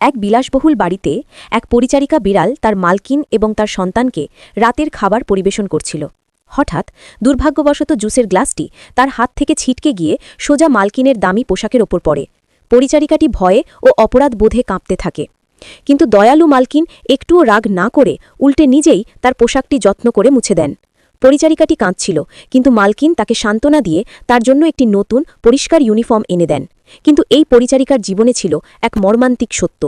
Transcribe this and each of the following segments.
এক বিলাসবহুল বাড়িতে এক পরিচারিকা বিড়াল তার মালকিন এবং তার সন্তানকে রাতের খাবার পরিবেশন করছিল। হঠাৎ দুর্ভাগ্যবশত জুসের গ্লাসটি তার হাত থেকে ছিটকে গিয়ে সোজা মালকিনের দামি পোশাকের ওপর পড়ে। পরিচারিকাটি ভয়ে ও অপরাধ বোধে কাঁপতে থাকে। কিন্তু দয়ালু মালকিন একটুও রাগ না করে উল্টে নিজেই তার পোশাকটি যত্ন করে মুছে দেন। পরিচারিকাটি কাঁদছিল, কিন্তু মালকিন তাকে সান্ত্বনা দিয়ে তার জন্য একটি নতুন, পরিষ্কার ইউনিফর্ম এনে দেন। কিন্তু এই পরিচারিকার জীবনে ছিল এক মর্মান্তিক সত্য।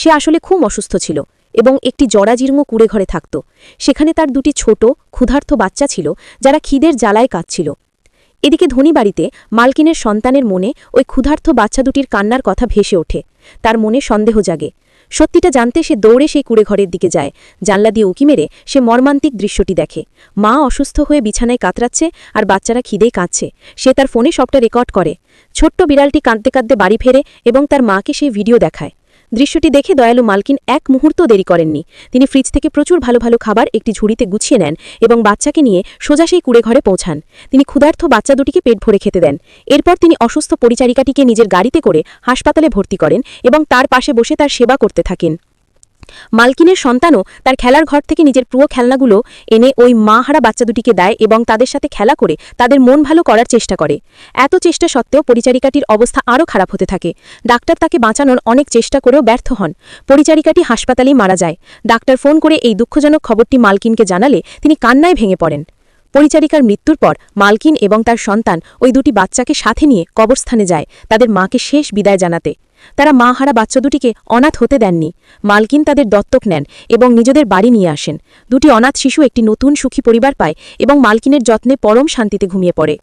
সে আসলে খুব অসুস্থ ছিল এবং একটি জরাজীর্ণ কুড়ে ঘরে থাকত। সেখানে তার দুটি ছোট ক্ষুধার্থ বাচ্চা ছিল যারা খিদের জ্বালায় কাঁদছিল। এদিকে ধনী বাড়িতে মালকিনের সন্তানের মনে ওই ক্ষুধার্থ বাচ্চা দুটির কান্নার কথা ভেসে ওঠে। তার মনে সন্দেহ জাগে। সত্যিটা জানতে সে দৌড়ে সেই কুড়ে ঘরের দিকে যায়। জানলা দিয়ে উঁকি মেরে সে মর্মান্তিক দৃশ্যটি দেখে। মা অসুস্থ হয়ে বিছানায় কাতরাচ্ছে আর বাচ্চারা খিদেই কাঁদছে। সে তার ফোনে সবটা রেকর্ড করে। ছোট্ট বিড়ালটি কাঁদতে কাঁদতে বাড়ি ফেরে এবং তার মাকে সেই ভিডিও দেখায়। দৃশ্যটি দেখে দয়ালু মালকিন এক মুহূর্ত দেরি করেননি। তিনি ফ্রিজ থেকে প্রচুর ভালো ভালো খাবার একটি ঝুড়িতে গুছিয়ে নেন এবং বাচ্চাকে নিয়ে সোজা সেই কুড়ে ঘরে পৌঁছান। তিনি ক্ষুধার্থ বাচ্চা দুটিকে পেট ভরে খেতে দেন। এরপর তিনি অসুস্থ পরিচারিকাটিকে নিজের গাড়িতে করে হাসপাতালে ভর্তি করেন এবং তার পাশে বসে তার সেবা করতে থাকেন। মালকিনের সন্তানও তার খেলার ঘর থেকে নিজের প্রিয় খেলনাগুলো এনে ওই মা হারা বাচ্চা দুটিকে দেয় এবং তাদের সাথে খেলা করে তাদের মন ভালো করার চেষ্টা করে। এত চেষ্টা সত্ত্বেও পরিচারিকাটির অবস্থা আরও খারাপ হতে থাকে। ডাক্তার তাকে বাঁচানোর অনেক চেষ্টা করেও ব্যর্থ হন। পরিচারিকাটি হাসপাতালেই মারা যায়। ডাক্তার ফোন করে এই দুঃখজনক খবরটি মালকিনকে জানালে তিনি কান্নায় ভেঙে পড়েন। পরিচারিকার মৃত্যুর পর মালকিন এবং তার সন্তান ওই দুটি বাচ্চাকে সাথে নিয়ে কবরস্থানে যায় তাদের মাকে শেষ বিদায় জানাতে। তারা মা হারা বাচ্চা দুটিকে অনাথ হতে দেননি। মালকিন তাদের দত্তক নেন এবং নিজেদের বাড়ি নিয়ে আসেন। দুটি অনাথ শিশু একটি নতুন সুখী পরিবার পায় এবং মালকিনের যত্নে পরম শান্তিতে ঘুমিয়ে পড়ে।